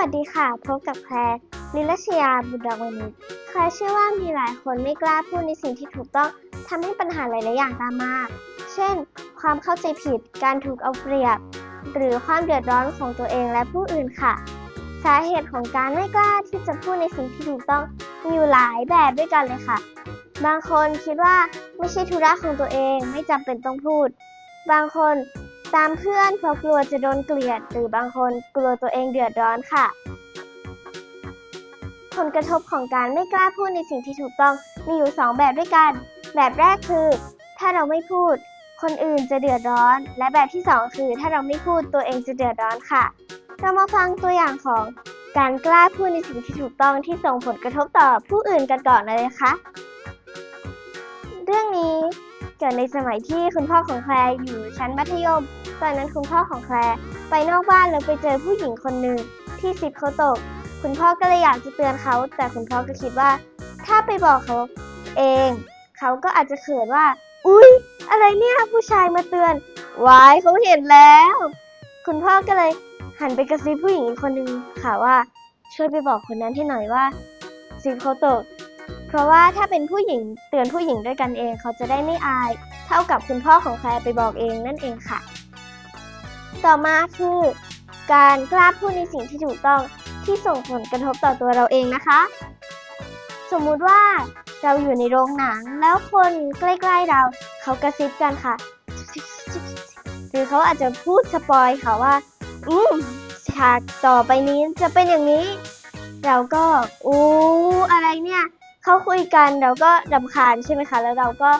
วัสดีค่ะ พบกับแคลร์ลิลชยาบุตรดอกวนิชแคลร์เชื่อว่ามีหลายคนไม่กล้าพูดในสิ่งที่ถูกต้องทำให้ปัญหาหลาย ๆ อย่างตามมา เช่น ความเข้าใจผิด การถูกเอาเปรียบ หรือความเดือดร้อนของตัวเองและผู้อื่นค่ะ สาเหตุของการไม่กล้าที่จะพูดในสิ่งที่ถูกต้องมีอยู่หลายแบบด้วยกันเลยค่ะ บางคนคิดว่าไม่ใช่ธุระของตัวเองไม่จำเป็นต้องพูด บางคน ตามเพื่อนเพราะกลัวจะโดนเกลียด หรือบางคนกลัวตัวเองเดือดร้อนค่ะ ผลกระทบของการไม่กล้าพูดในสิ่งที่ถูกต้องมีอยู่ 2 แบบด้วยกัน แบบแรกคือ ถ้าเราไม่พูด คนอื่นจะเดือดร้อน และแบบที่ 2 คือ ถ้าเราไม่พูดตัวเองจะเดือดร้อนค่ะ เรามาฟังตัวอย่างของการกล้าพูดในสิ่งที่ถูกต้องที่ส่งผลกระทบต่อผู้อื่นกันก่อนเลยนะคะ เรื่องนี้เกิดในสมัยที่คุณพ่อของแคลอยู่ชั้นมัธยม ตอนนั้นคุณพ่อของแคลร์ไปนอกบ้านแล้วไปเจอผู้หญิงคนหนึ่งที่ซิปเขาตก คุณพ่อก็เลยอยากจะเตือนเขา แต่คุณพ่อก็คิดว่า ถ้าไปบอกเขาเอง เขาก็อาจจะเขินว่า อุ๊ย อะไรเนี่ยผู้ชายมาเตือนวายเขาเห็นแล้ว คุณพ่อก็เลยหันไปกระซิบผู้หญิงอีกคนหนึ่งค่ะว่า ช่วยไปบอกคนนั้นให้หน่อยว่าซิปเขาตก เพราะว่าถ้าเป็นผู้หญิงเตือนผู้หญิงด้วยกันเอง เขาจะได้ไม่อาย เท่ากับคุณพ่อของแคลไปบอกเองนั่นเองค่ะ ต่อมาคือ การกล้าพูดในสิ่งที่ถูกต้องที่ส่งผลกระทบต่อตัวเราเองนะคะ สมมุติว่าเราอยู่ในโรงหนังแล้วคนใกล้ๆเราเขากระซิบกันค่ะ หรือเขาอาจจะพูดสปอยค่ะว่า อืมฉากต่อไปนี้จะเป็นอย่างนี้ เราก็อู้อะไรเนี่ยเขาคุยกันเราก็รำคาญใช่ไหมคะ แล้วเราก็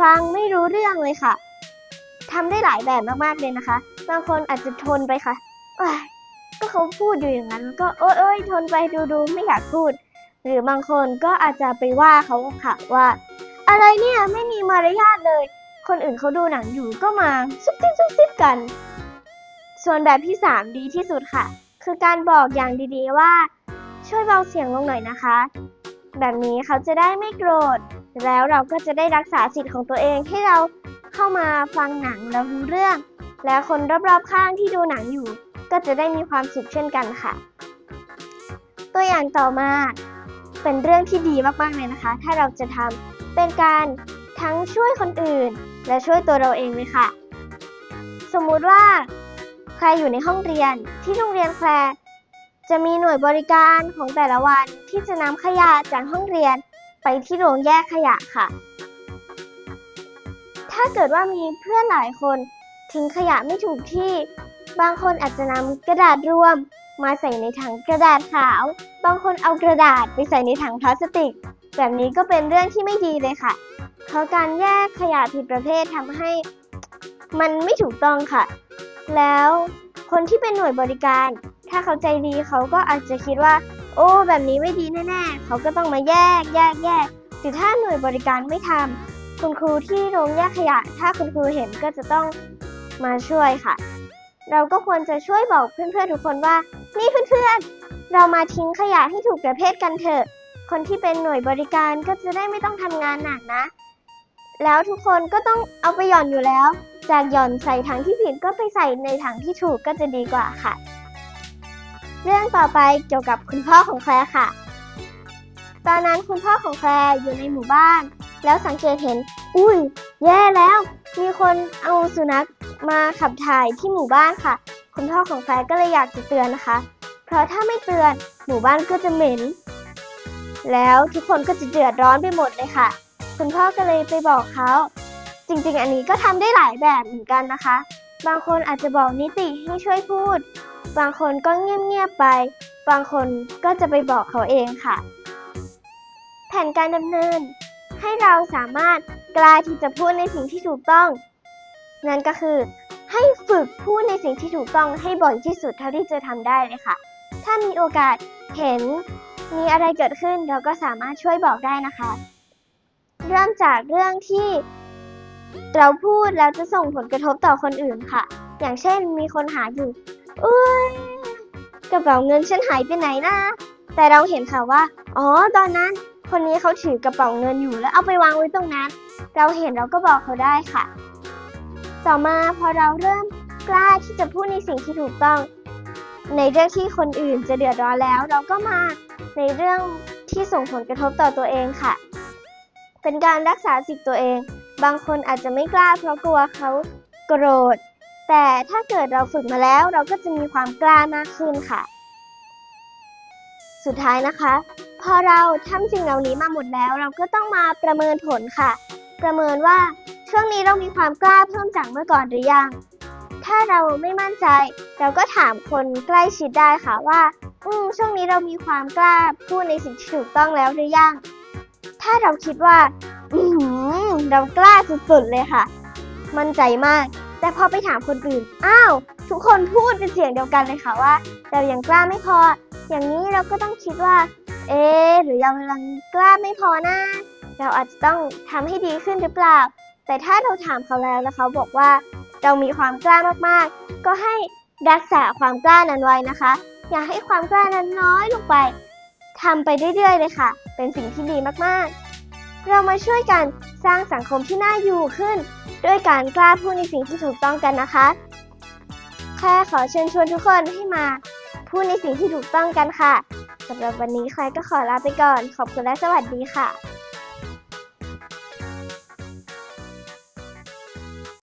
ฟังไม่รู้เรื่องเลยค่ะทำได้หลายแบบมากๆเลยนะคะ บางคนอาจจะทนไปค่ะก็เขาพูดอยู่อย่างนั้น ก็เอ้ยเอ้ยทนไปดูดูไม่อยากพูด หรือบางคนก็อาจจะไปว่าเขาค่ะว่า อะไรเนี่ยไม่มีมารยาทเลย คนอื่นเขาดูหนังอยู่ก็มาซุบซิบซุบซิบกัน ส่วนแบบที่3ดีที่สุดค่ะ คือการบอกอย่างดีๆว่า ช่วยเบาเสียงลงหน่อยนะคะ แบบนี้เขาจะได้ไม่โกรธ แล้วเราก็จะได้รักษาสิทธิ์ของตัวเองที่เราเข้ามาฟังหนังแล้วรู้เรื่อง และคนรอบๆข้างที่ดูหนังอยู่ ก็จะได้มีความสุขเช่นกันค่ะ ตัวอย่างต่อมาเป็นเรื่องที่ดีมากๆเลยนะคะ ถ้าเราจะทำเป็นการทั้งช่วยคนอื่น และช่วยตัวเราเองเลยค่ะ สมมุติว่าใครอยู่ในห้องเรียนที่โรงเรียนแคลร์จะมีหน่วยบริการของแต่ละวันที่จะนำขยะจากห้องเรียนไปที่โรงแยกขยะค่ะ ถ้าเกิดว่ามีเพื่อนหลายคน ทิ้งขยะไม่ถูกที่ บางคนอาจจะนำกระดาษรวม มาใส่ในถังกระดาษขาว บางคนเอากระดาษไปใส่ในถังพลาสติก แบบนี้ก็เป็นเรื่องที่ไม่ดีเลยค่ะ เพราะการแยกขยะผิดประเภททำให้ มันไม่ถูกต้องค่ะ แล้วคนที่เป็นหน่วยบริการ ถ้าเขาใจดีเขาก็อาจจะคิดว่า โอ้ แบบนี้ไม่ดีแน่ๆ เขาก็ต้องมาแยกแยกแยกหรือถ้าหน่วยบริการไม่ทำคุณครูที่โรงแยกขยะ ถ้าคุณครูเห็นก็จะต้อง มาช่วยค่ะ เราก็ควรจะช่วยบอกเพื่อนๆทุกคนว่า นี่เพื่อนๆ เรามาทิ้งขยะให้ถูกประเภทกันเถอะ คนที่เป็นหน่วยบริการก็จะได้ไม่ต้องทำงานหนักนะ แล้วทุกคนก็ต้องเอาไปหย่อนอยู่แล้ว จากหย่อนใส่ถังที่ผิดก็ไปใส่ในถังที่ถูกก็จะดีกว่าค่ะ เรื่องต่อไปเกี่ยวกับคุณพ่อของแคลค่ะ ตอนนั้นคุณพ่อของแคลอยู่ในหมู่บ้าน แล้วสังเกตเห็น อุ้ย แย่แล้วมีคนเอาสุนัข มาขับถ่ายที่หมู่บ้านค่ะ คุณพ่อของแคลร์ก็เลยอยากจะเตือนนะคะ เพราะถ้าไม่เตือนหมู่บ้านก็จะเหม็น แล้วทุกคนก็จะเดือดร้อนไปหมดเลยค่ะ คุณพ่อก็เลยไปบอกเขา จริงๆ อันนี้ก็ทำได้หลายแบบเหมือนกันนะคะ บางคนอาจจะบอกนิติให้ช่วยพูด บางคนก็เงียบๆไป บางคนก็จะไปบอกเขาเองค่ะ แผนการดำเนินให้เราสามารถกล้าที่จะพูดในสิ่งที่ถูกต้อง นั่นก็คือ ให้ฝึกพูดในสิ่งที่ถูกต้องให้บ่อยที่สุดเท่าที่จะทำได้เลยค่ะ ถ้ามีโอกาสเห็นมีอะไรเกิดขึ้นเราก็สามารถช่วยบอกได้นะคะ เริ่มจากเรื่องที่เราพูดแล้วจะส่งผลกระทบต่อคนอื่นค่ะ อย่างเช่นมีคนหาอยู่เอ้ยกระเป๋าเงินฉันหายไปไหนนะแต่เราเห็นค่ะว่า อ๋อ ตอนนั้น คนนี้เขาถือกระเป๋าเงินอยู่แล้วเอาไปวางไว้ตรงนั้น เราเห็นเราก็บอกเขาได้ค่ะ ต่อมาพอเราเริ่มกล้าที่จะพูดในสิ่งที่ถูกต้อง ในเรื่องที่คนอื่นจะเดือดร้อนแล้ว เราก็มาในเรื่องที่ส่งผลกระทบต่อตัวเองค่ะ เป็นการรักษาสิทธิ์ตัวเอง บางคนอาจจะไม่กล้าเพราะกลัวเขาโกรธ แต่ถ้าเกิดเราฝึกมาแล้ว เราก็จะมีความกล้ามากขึ้นค่ะ สุดท้ายนะคะ พอเราทำสิ่งเหล่านี้มาหมดแล้ว เราก็ต้องมาประเมินผลค่ะ ประเมินว่า ช่วงนี้เรามีความกล้าเพิ่มจากเมื่อก่อนหรือยัง ถ้าเราไม่มั่นใจ เราก็ถามคนใกล้ชิดได้ค่ะว่า อืม ช่วงนี้เรามีความกล้าพูดในสิ่งที่ถูกต้องแล้วหรือยัง ถ้าเราคิดว่า อือเรากล้าสุดๆเลยค่ะ มั่นใจมาก แต่พอไปถามคนอื่น อ้าว ทุกคนพูดเป็นเสียงเดียวกันเลยค่ะว่า เรายังกล้าไม่พอ อย่างนี้เราก็ต้องคิดว่า เอ๊หรือเรากำลังกล้าไม่พอนะ เราอาจจะต้องทำให้ดีขึ้นหรือเปล่า แต่ถ้าเราถามเขาแล้วแล้วเขาบอกว่าเรามีความกล้ามากๆ ก็ให้รักษาความกล้านั้นไว้นะคะ อย่าให้ความกล้านั้นน้อยลงไปทำไปเรื่อยๆเลยค่ะ เป็นสิ่งที่ดีมากๆ เรามาช่วยกันสร้างสังคมที่น่าอยู่ขึ้น ด้วยการกล้าพูดในสิ่งที่ถูกต้องกันนะคะแค่ขอเชิญชวนทุกคนให้มาพูดในสิ่งที่ถูกต้องกันค่ะสำหรับวันนี้ใครก็ขอลาไปก่อน ขอบคุณและสวัสดีค่ะ